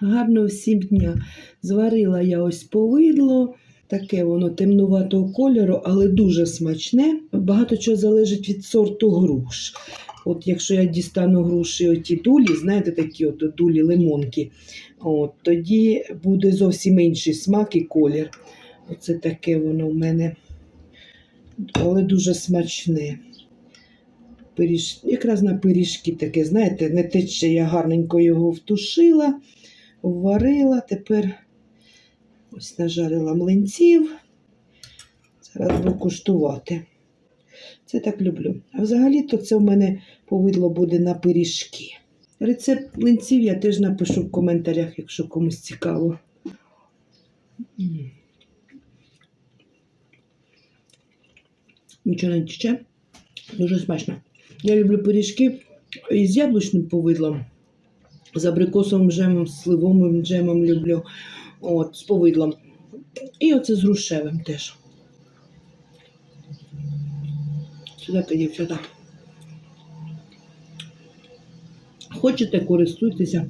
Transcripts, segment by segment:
гарного всім дня. Зварила я ось повидло, таке воно темнуватого кольору, але дуже смачне. Багато чого залежить від сорту груш. От якщо я дістану груші оті дулі, знаєте, такі от дулі лимонки, от, тоді буде зовсім інший смак і колір. Оце таке воно в мене, але дуже смачне. Пиріж... Якраз на пиріжки таке, знаєте, не тече, я гарненько його втушила, варила, тепер ось нажарила млинців. Зараз буду куштувати. Це так люблю. А взагалі-то це в мене повидло буде на пиріжки. Рецепт млинців я теж напишу в коментарях, якщо комусь цікаво. Нічого не тече. Дуже смачно. Я люблю пиріжки із яблучним повидлом, з абрикосовим джемом, з сливовим джемом люблю. От, з повидлом. І оце з грушевим теж. Сюди, дівчата. Хочете, користуйтеся.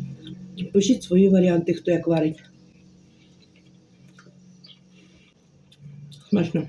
Пишіть свої варіанти, хто як варить. Смачно.